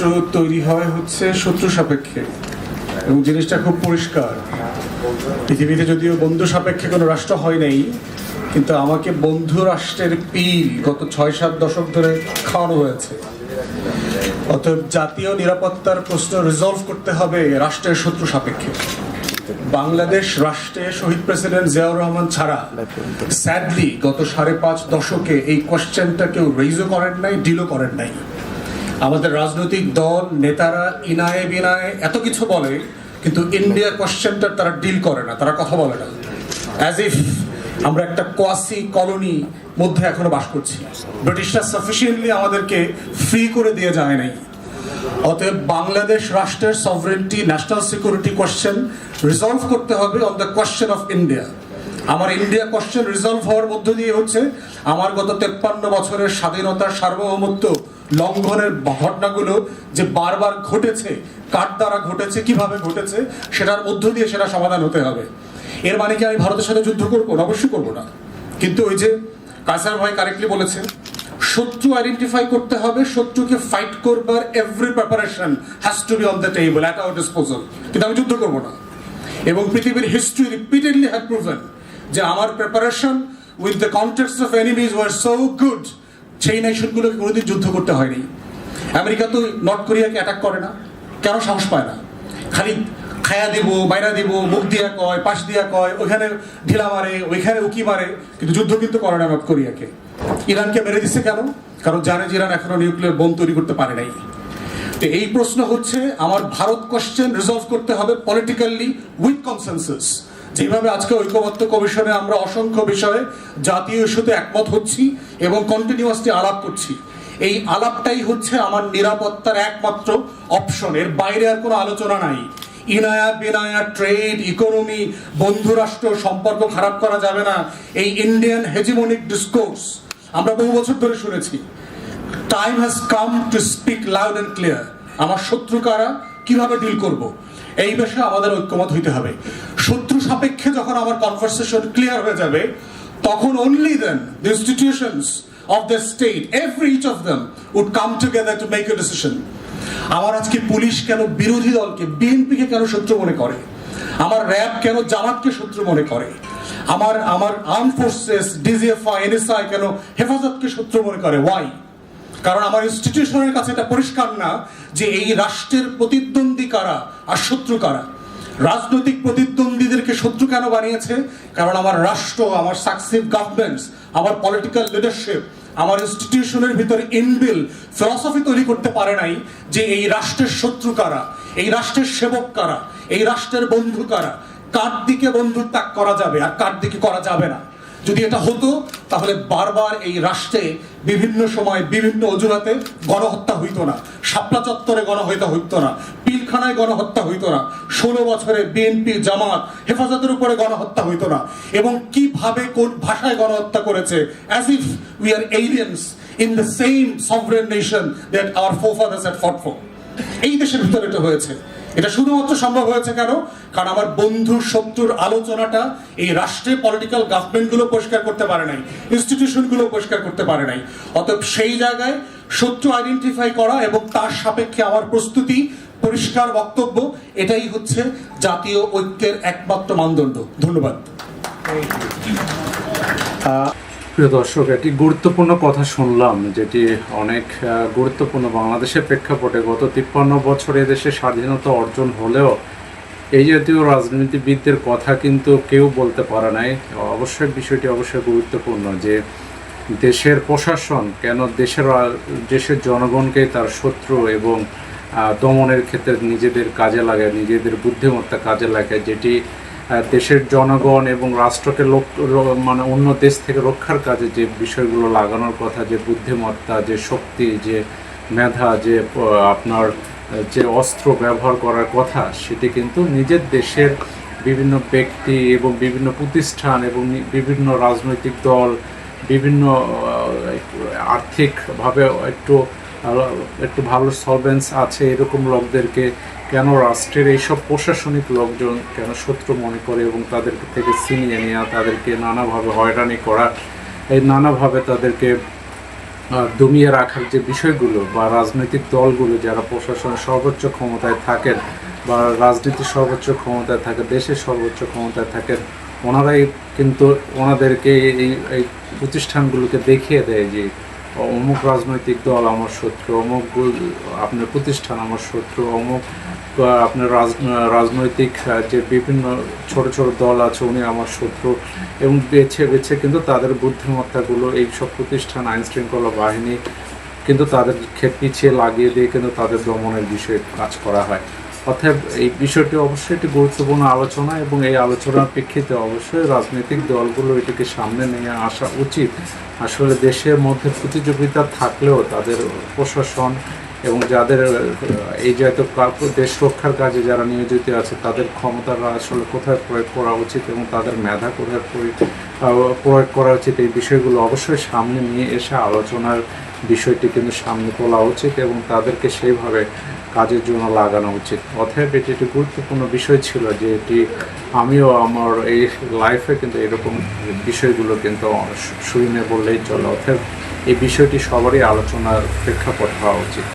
রাষ্ট্র তৈরি হয় হচ্ছে শত্রু সাপেক্ষে। এবং জিনিসটা খুব পরিষ্কার। পৃথিবীতে যদিও বন্ধু সাপেক্ষে কোনো রাষ্ট্র হয় নাই, কিন্তু আমাকে বন্ধু রাষ্ট্রের পিল গত ছয় সাত দশক ধরে খাওয়ানো হয়েছে। অতএব জাতীয় নিরাপত্তার প্রশ্ন রিজলভ করতে হবে রাষ্ট্রের শত্রু সাপেক্ষে। বাংলাদেশ রাষ্ট্রে শহীদ প্রেসিডেন্ট জিয়াউর রহমান ছাড়া স্যাডলি গত সাড়ে পাঁচ দশকে এই কোয়েশ্চেনটা কেউ রেইজও করেন নাই ডিলও করেন নাই। আমাদের রাজনৈতিক দল, নেতারা ইনায়ে বিনায়ে এত কিছু বলে, কিন্তু ইন্ডিয়া কোয়েশ্চেনটা তারা ডিল করে না, তারা কথা বলে না। অ্যাজ ইফ আমরা একটা কোয়াসি কলোনি মধ্যে এখনও বাস করছি। ব্রিটিশরা সাফিসিয়েন্টলি আমাদেরকে ফ্রি করে দিয়ে যায় নাই। অতএব বাংলাদেশ রাষ্ট্রের sovereignty national security question resolve করতে হবে on the question of India আমার ইন্ডিয়া কোয়েশ্চেন রিজলভ হওয়ার মধ্য দিয়ে হচ্ছে, আমার গত তেপ্পান্ন বছরের স্বাধীনতার সার্বভৌমত্ব লঙ্ঘনের ঘটনাগুলো যে বারবার ঘটেছে, কার দ্বারা ঘটেছে, কীভাবে ঘটেছে, সেটার মধ্য দিয়ে সেটা সমাধান হতে হবে। এর মানে কি আমি ভারতের সাথে যুদ্ধ করব? না, অবশ্যই করব না। কিন্তু ওই যে কাসার ভাই কারেক্টলি বলেছেন, শত্রু আইডেন্টিফাই করতে হবে, শত্রুকে ফাইট করবার every preparation has to be on the table at our disposal কিন্তু আমি যুদ্ধ করব না। এবং পৃথিবীর হিস্ট্রি রিপিটেডলি হ্যাভ প্রুভেন যে আমার preparation with the context of enemies war so good সেই নেশনগুলোকে কোনোদিন যুদ্ধ করতে হয়নি। আমেরিকা তো নর্থ কোরিয়াকে অ্যাটাক করে না, কেন সাহস পায় না? খালি খায়া দিব, বাইরা দিব, মুখ দিয়া কয়, পাশ দিয়া কয়, ওইখানে ঢিলা মারে, ওইখানে উকি মারে, কিন্তু যুদ্ধ কিন্তু করে না নর্থ কোরিয়াকে ইরানকে মেরে দিচ্ছে কেন? কারণ জানে যে ইরান এখনও নিউক্লিয়ার বোম তৈরি করতে পারে নাই। তো এই প্রশ্ন হচ্ছে, আমার ভারত কোশ্চেন রিজলভ করতে হবে পলিটিক্যালি উইথ কনসেনসাস যেভাবে আজকে ঐক্যবদ্ধ কমিশনে আমরা অসংখ্য বিষয়ে জাতীয় ইস্যুতে একমত হচ্ছি এবং কন্টিনিউয়াসলি আলাপ করছি। এই আলাপটাই হচ্ছে আমার নিরাপত্তার একমাত্র অপশন এর বাইরে আর কোনো আলোচনা নাই। ইনায়া বিনায়া ট্রেড ইকোনমি বন্ধুরাষ্ট্র, সম্পর্ক খারাপ করা যাবে না। এই ইন্ডিয়ান হেজিমনিক ডিসকোর্স আমরা বহু বছর ধরে শুনেছি। Time has come to speak loud and clear আমার শত্রু কারা? কীভাবে ডিল করব? এই বিষয়ে আমাদের ঐক্যমত হইতে হবে। শত্রু সাপেক্ষে যখন আমার কনভারসেশন ক্লিয়ার হয়ে যাবে, তখন only then the institutions of the state every each of them would come together to make a decision আমার আজকে পুলিশ কেন বিরোধী দলকে, বিএনপিকে কেন শত্রু মনে করে? আমার র্যাব কেন জামাতকে শত্রু মনে করে? আমার আমার আর্ম ফোর্সেস ডিজিএফআই এনএসআই কেন হেফাজতকে শত্রু মনে করে? ওয়াই কারণ আমার ইনস্টিটিউশনের কাছে এটা পরিষ্কার না যে এই রাষ্ট্রের প্রতিদ্বন্দ্বী কারা আর শত্রু কারা। রাজনৈতিক প্রতিদ্বন্দ্বীদেরকে শত্রু কেন বানিয়েছে? কারণ আমার রাষ্ট্র, আমার সাকসিভ গভর্নমেন্টস আমার পলিটিক্যাল লিডারশিপ আমার ইনস্টিটিউশনের ভিতরে ইনবিল ফিলসফি তৈরি করতে পারে নাই যে এই রাষ্ট্রের শত্রু কারা, এই রাষ্ট্রের সেবক কারা, এই রাষ্ট্রের বন্ধু কারা, কার দিকে বন্ধু ত্যাগ করা যাবে আর কার দিকে করা যাবে না। যদি এটা হতো, তাহলে বারবার এই রাষ্ট্রে বিভিন্ন সময় বিভিন্ন অজুহাতে গণহত্যা হইতো না। শাপলা চত্বরে গণহত্যা হইতো না, পিলখানায় গণহত্যা হইতো না, ষোলো বছরে বিএনপি, জামাত হেফাজতের উপরে গণহত্যা হইত না। এবং কীভাবে কোন ভাষায় গণহত্যা করেছে? As if we are aliens in the same sovereign nation that our forefathers had fought for এই দেশের ভিতরে এটা হয়েছে। এটা শুধুমাত্র সম্ভব হয়েছে কেন? কারণ আমার বন্ধু শত্রুর আলোচনাটা এই রাষ্ট্রের পলিটিক্যাল গভর্নমেন্টগুলো পরিষ্কার করতে পারে নাই ইনস্টিটিউশনগুলো পরিষ্কার করতে পারে নাই। অতএব সেই জায়গায় শত্রু আইডেন্টিফাই করা এবং তার সাপেক্ষে আমার প্রস্তুতি পরিষ্কার বক্তব্য এটাই হচ্ছে জাতীয় ঐক্যের একমাত্র মানদণ্ড। ধন্যবাদ। প্রিয় দর্শক, একটি গুরুত্বপূর্ণ কথা শুনলাম, যেটি অনেক গুরুত্বপূর্ণ বাংলাদেশের প্রেক্ষাপটে গত তিপ্পান্ন বছর দেশে স্বাধীনতা অর্জন হলেও এই জাতীয় রাজনীতিবিদদের কথা কিন্তু কেউ বলতে পারে নাই। অবশ্যই বিষয়টি অবশ্যই গুরুত্বপূর্ণ যে দেশের প্রশাসন কেন দেশের দেশের জনগণকে তার শত্রু এবং দমনের ক্ষেত্রে নিজেদের কাজে লাগায়, নিজেদের বুদ্ধিমত্তা কাজে লাগায়, যেটি দেশের জনগণ এবং রাষ্ট্রকে লোক মানে অন্য দেশ থেকে রক্ষার কাজে যে বিষয়গুলো লাগানোর কথা, যে বুদ্ধিমত্তা, যে শক্তি, যে মেধা, যে আপনার, যে অস্ত্র ব্যবহার করার কথা, সেটি কিন্তু নিজের দেশের বিভিন্ন ব্যক্তি এবং বিভিন্ন প্রতিষ্ঠান এবং বিভিন্ন রাজনৈতিক দল, বিভিন্ন আর্থিকভাবে একটু একটু ভালো সলভেন্স আছে, এরকম লোকদেরকে কেন রাষ্ট্রের এইসব প্রশাসনিক লোকজন কেন শত্রু মনে করে এবং তাদের থেকে ছিনিয়ে নেওয়া তাদেরকে নানাভাবে হয়রানি করা, এই নানাভাবে তাদেরকে দমিয়ে রাখার যে বিষয়গুলো বা রাজনৈতিক দলগুলো যারা প্রশাসনের সর্বোচ্চ ক্ষমতায় থাকেন বা রাজনীতির সর্বোচ্চ ক্ষমতায় থাকে, দেশের সর্বোচ্চ ক্ষমতায় থাকেন, ওনারাই কিন্তু ওনাদেরকে এই এই প্রতিষ্ঠানগুলোকে দেখিয়ে দেয় যে অমুক রাজনৈতিক দল আমার শত্রু, অমুক আপনার প্রতিষ্ঠান আমার শত্রু, অমুক আপনার রাজ রাজনৈতিক যে বিভিন্ন ছোট ছোট দল আছে উনি আমার শত্রু এবং বেছে বেছে কিন্তু তাদের বুদ্ধিমত্তাগুলো, এই সব প্রতিষ্ঠান, আইন শৃঙ্খলা বাহিনী কিন্তু তাদেরকে পিছিয়ে লাগিয়ে দিয়ে কিন্তু তাদের দমনের বিষয়ে কাজ করা হয়। অতএব এই বিষয়টি অবশ্যই একটি গুরুত্বপূর্ণ আলোচনা এবং এই আলোচনার প্রেক্ষিতে অবশ্যই রাজনৈতিক দলগুলো এটিকে সামনে নিয়ে আসা উচিত। আসলে দেশের মধ্যে প্রতিযোগিতা থাকলেও তাদের প্রশাসন এবং যাদের এই জাতীয় দেশ রক্ষার কাজে যারা নিয়োজিত আছে, তাদের ক্ষমতাটা আসলে কোথায় প্রয়োগ করা উচিত এবং তাদের মেধা কোথায় প্রয়োগ করা উচিত, এই বিষয়গুলো অবশ্যই সামনে নিয়ে এসে আলোচনার বিষয়টি কিন্তু সামনে তোলা উচিত এবং তাদেরকে সেইভাবে কাজের জন্য লাগানো উচিত। অতএব এটি একটি গুরুত্বপূর্ণ বিষয় ছিল যে এটি আমিও আমার এই লাইফে কিন্তু এরকম বিষয়গুলো কিন্তু শুনে বললেই চলে। অতএব এই বিষয়টি সবারই আলোচনার প্রেক্ষাপট হওয়া উচিত।